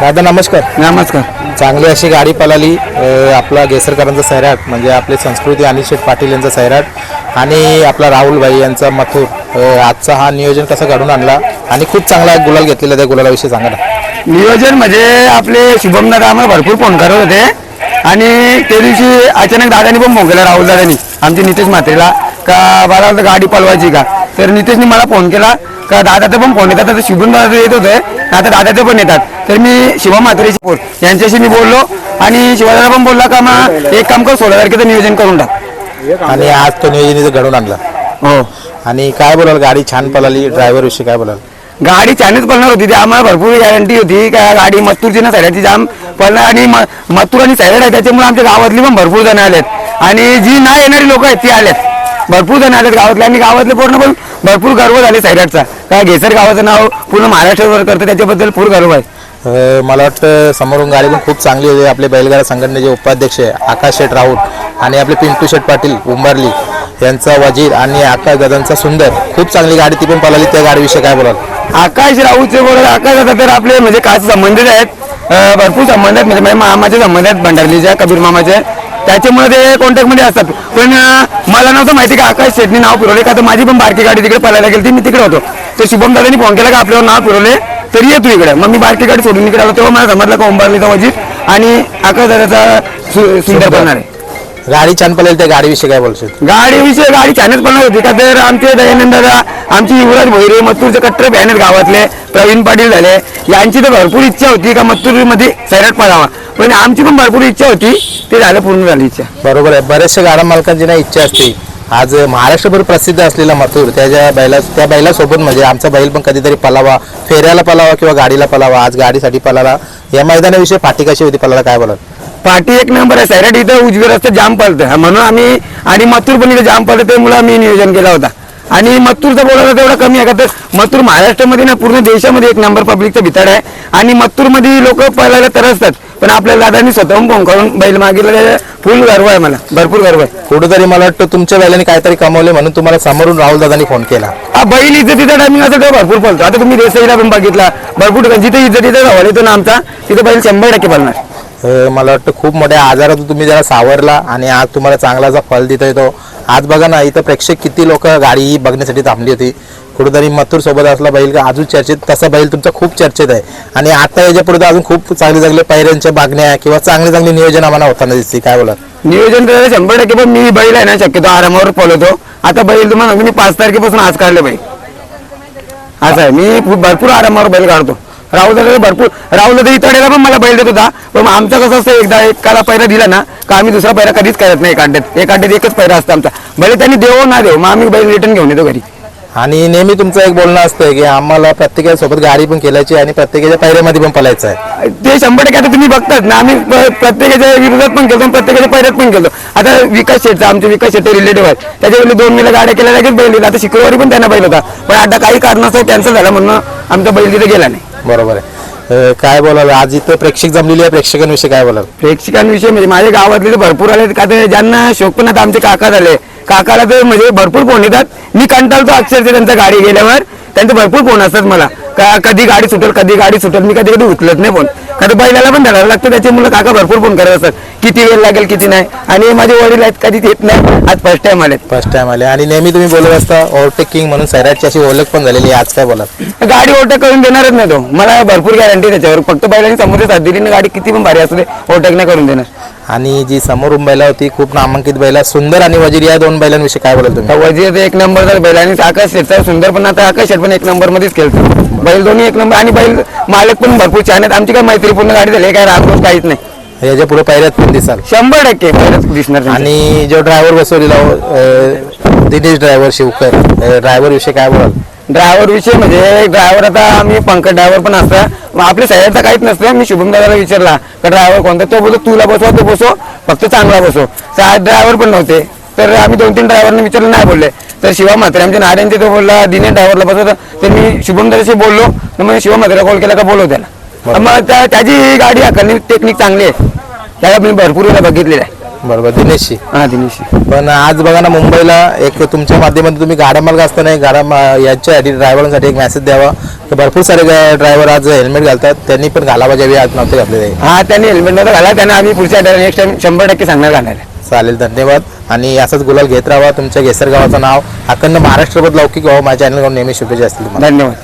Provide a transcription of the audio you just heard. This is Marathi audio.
दादा नमस्कार. नमस्कार. चांगली अशी गाडी पळाली अ, आपला गेसरकरांचा सैराट म्हणजे आपली संस्कृती अनिल शेठ पाटील यांचा सैराट आणि आपला राहुल भाई यांचा मथुर. अ, आजचा हा नियोजन कसा घडून आणला आणि खूप चांगला गुलाल घेतलेला त्या गुलालाविषयी सांगा ना. नियोजन म्हणजे आपले शुभम दादा आम्हाला भरपूर फोन करत होते आणि त्या दिवशी अचानक दादानी पण फोन केला राहुल दादानी. आमचे नितेश म्हात्रेला का वाटतं गाडी पळवायची का? तर नितेशने मला फोन केला का दादाचं पण फोन येतात. आता शुभम दादा येत होते. आता दादाचे पण येतात. तर मी शिवम म्हात्रेशी बोल यांच्याशी मी बोललो. आणि शिवादादा पण बोलला का मग एक काम कर सोळा तारखेचं नियोजन करून टाक. आणि आज तो नियोजन इथं घडून आणला. हो. आणि काय बोलाल? गाडी छान पळाली. ड्रायव्हर विषयी काय बोलाल? गाडी छानच पळणार होती. ती आम्हाला भरपूर गॅरंटी होती. का गाडी मत्तूरची ना सैराटची जाम पळणार. आणि मत्तूर आणि सैराट आहे. त्याच्यामुळे आमच्या गावातली पण भरपूर जण आलेत. आणि जी नाही येणारी लोक आहेत ती आलेत. भरपूर जण आलेत गावातले. आणि गावातले पूर्ण पण भरपूर गर्व झाले सैराटचा काय घेसर गावाचं नाव पूर्ण महाराष्ट्रावर करतं त्याच्याबद्दल पूर्ण गर्व आहे. अ, मला वाटतं समोरून गाडी पण खूप चांगली होती आपले बैलगाडा संघटनेचे उपाध्यक्ष आहे आकाश शेठ राऊत आणि आपले पिंटू शेठ पाटील उंबरली यांचा वजीर आणि आकाश दादांचा सुंदर. खूप चांगली गाडी ती पण पळाली त्या गाडीविषयी काय बोलाल? आकाश राऊतचे बोलत आकाश आता तर आपले म्हणजे खास संबंधित आहेत. अं, भरपूर संबंध आहेत. म्हणजे माझ्या मामाचे संबंध आहेत भंडारलीच्या कबीर मामाचे. त्याच्यामुळे ते कॉन्टॅक्टमध्ये असतात. पण मला नव्हतं माहिती का आकाश शेटनी नाव फिरवले का? तर माझी पण बारकी गाडी तिकडे पळायला गेली ती मी तिकडे होतो. तर शुभम दादानी फोन केला का आपल्यावर नाव फिरवले तरी येतो इकडे. मग मी बारकी गाडी सोडून इकडे आलो तेव्हा मला समजलं का उंबरलीचा वजीर आणि आकाश दादाचा सुंदर पळणार. आहे गाडी छान पळाली त्या गाडीविषयी काय बोलशील? गाडीविषयी गाडी छानच पडणार होती का? तर आमचे दयानंद दादा आमची युवराज भोईरे मत्तूरचे कट्टर फॅन आहेत गावातले प्रवीण पाटील झाले यांची तर भरपूर इच्छा होती का मत्तूरमध्ये सैराट पडावा पण आमची पण भरपूर इच्छा होती ते झालं पूर्ण झाली इच्छा. बरोबर आहे. बऱ्याचशा गाडा मालकांची ना इच्छा असते. आज महाराष्ट्रभर प्रसिद्ध असलेला मथुर त्याच्या बैला त्या बैलासोबत म्हणजे आमचा बैल पण कधीतरी पलावा फेऱ्याला पलावा किंवा गाडीला पलावा आज गाडीसाठी पलाला. या मैदानाविषयी पाठी कशी होती पलाला काय बोलाल? पाठी एक नंबर आहे सैराट इथं उजवी रस्ते जाम पळतं म्हणून आम्ही आणि मथुर पण इथे जाम पळतं त्यामुळे आम्ही नियोजन केला होता. आणि मथुरचा बोलायला तेवढा कमी आहे का तर मथुर महाराष्ट्रामध्ये ना पूर्ण देशामध्ये एक नंबर पब्लिकचा भिताड आहे. आणि मथुरमध्ये लोक पळायला तरसतात. पण आपल्या दादांनी स्वतःहून फोन करून बैल मागितला फुल गर्व आहे मला. भरपूर गर्व आहे. कुठेतरी मला वाटतं तुमच्या बैलाने काहीतरी कमवले म्हणून तुम्हाला समोरून राहुल दादानी फोन केला. हा बैल इज्जतीचा टायमिंग असं तेव्हा भरपूर पळतो आता तुम्ही देसाईला पण बघितला. भरपूर ठिकाणी जिथे इज्जतीचा सवाल येतो ना आमचा तिथे बैल शंभर टक्के पळणार अं, मला वाटतं खूप मोठ्या आजारातून तुम्ही त्याला सावरला आणि आज तुम्हाला चांगलाचा फल देता येतो आज बघा ना इथं प्रेक्षक किती लोक गाडी ही बघण्यासाठी थांबली होती. कुठेतरी मथुर सोबत असला बैल का अजून चर्चेत तसा बैल तुमचा खूप चर्चेत आहे. आणि आता याच्यापुढे अजून खूप चांगले चांगले पायऱ्यांच्या मागण्या किंवा चांगले चांगले नियोजन आम्हाला होताना दिसते काय बोला नियोजन करायला शंभर टक्के पण मी बैल आहे ना शक्यतो आरामावर पळवतो आता बैल तुम्हाला अगदी मी पाच तारखेपासून आज काढले बैल. असं आहे मी खूप- भरपूर आरामावर बैल काढतो. राहुल दादा भरपूर राहुल दादा इतडेला पण मला बैल देत होता. पण आमचं कसं असतं एकदा एकाला पैरा दिला ना का आम्ही दुसरा पैरा कधीच करत नाही एक अड्ड्यात एक अड्ड्यात एकच पैरा असतो आमचा. भले त्यांनी देवो ना देव मग आम्ही बैल रिटर्न घेऊन येतो घरी. आणि नेहमी तुमचं एक बोलणं असतं की आम्हाला प्रत्येकासोबत गाडी पण केल्याची आणि प्रत्येकाच्या पैऱ्यामध्ये पण पलायचं आहे. ते शंभर टक्के आता तुम्ही बघतात ना आम्ही प्रत्येकाच्या विरोधात पण केलो आणि प्रत्येकाच्या पैऱ्यात पण केलो आता विकास शेटचा आमचे विकास शेट्टे रिलेटिव्ह आहेत. त्याच्यावर दोन मिला गाड्या केल्या लगेच बैल दिला आता शुक्रवारी पण त्यांना बैल होता. पण आता काही कारणास्तव कॅन्सल झाला म्हणून आमचा बैल तिथे गेला नाही. बरोबर आहे. काय बोलाल? आज इथं प्रेक्षक जमलेली आहे प्रेक्षकांविषयी काय बोलाल? प्रेक्षकांविषयी म्हणजे माझ्या गावातले तर भरपूर आले का ते ज्यांना शोकपणात आमचे काका झाले. काकाला तर म्हणजे भरपूर फोन येतात. मी कंटाळतो अक्षरशः त्यांच्या गाडी गेल्यावर. त्यांचे भरपूर फोन असतात मला. का कधी गाडी सुटेल कधी गाडी सुटेल. मी कधी कधी उचलत नाही फोन. तर बैलाला पण धरायला लागतं त्याचे मुलं काका भरपूर फोन करत असतात. किती वेळ लागेल किती नाही. आणि माझे वडील आहेत कधी येत नाही. आज फर्स्ट टाइम आले फर्स्ट टाइम आले. आणि नेहमी तुम्ही बोलत असता ओव्हरटेकिंग म्हणून सैराटची अशी ओळख पण झालेली आहे आज काय बोलाल? गाडी ओव्हरटेक करून देणारच नाही तो. मला भरपूर गॅरंटी त्याच्यावर. फक्त बैलांनी समोर साथ दिली ना गाडी किती पण भारी असू दे ओव्हरटेक नाही करून देणार. आणि जी समोरून बैला होती खूप नामांकित बैला सुंदर आणि वजीर या दोन बैलांविषयी काय बोलाल तुम्ही? वजीर एक नंबर बैल आणि आकाश शेटचा सुंदर पण आता आकाश शेट पण एक नंबर मध्येच खेळतो बैल दोन्ही एक नंबर आणि बैल मालक पण भरपूर छान आहेत. आमची काय मैत्रीपूर्ण गाडी झाली काय रामरोज काहीच नाही. याच्यापुढे पहिल्यात पण दिसाल. शंभर टक्के दिसणार आणि जो ड्रायव्हर बसवलेला दिनेश ड्रायव्हर शिवकर ड्रायव्हर विषयी काय बोलाल? ड्रायव्हर विषय म्हणजे ड्रायव्हर आता आम्ही पंकज ड्रायव्हर पण असता. मग आपल्या साईडचा काहीच नसतं. मी शुभम दादाला विचारला का ड्रायव्हर कोणता? तो बोलतो तुला बसवा तो बसव. फक्त चांगला बसव. सात ड्रायव्हर पण नव्हते. तर आम्ही दोन तीन ड्रायव्हरने विचारलं नाही बोलले. तर शिवा म्हात्रे आमच्या नारायणचे तो बोलला दिने ड्रायव्हरला बसवता तर मी शुभम दादाशी बोललो. तर मग शिवा म्हात्रेला कॉल केला का बोलव त्याला. मग त्या- त्याची गाडी हाकलणी टेक्निक चांगली आहे. त्याला मी भरपूर वेळा बघितलेलं आहे. बरोबर दिनेशशी. हा दिनेश पण आज बघा ना मुंबईला एक तुमच्या माध्यमातून तुम्ही गाड्या मार्ग असताना एक गाड्या मा- यांच्यासाठी ड्रायव्हरांसाठी एक मेसेज द्यावा. की भरपूर सारे ड्रायव्हर आज हेल्मेट घालतात. त्यांनी पण घाला पाहिजे आज नव्हते घातलेले. हा त्यांनी हेल्मेट नव्हतं घाला त्यांना आम्ही पुढच्या नेक्स्ट टाइम शंभर टक्के सांगणार घालायला चालेल धन्यवाद. आणि असंच गुलाल घेत राहा. तुमच्या घेसर गावाचं नाव अखंड महाराष्ट्रभर लौकिक व्हावं. माझ्या चॅनलकडून नेहमी शुभेच्छा असतील धन्यवाद.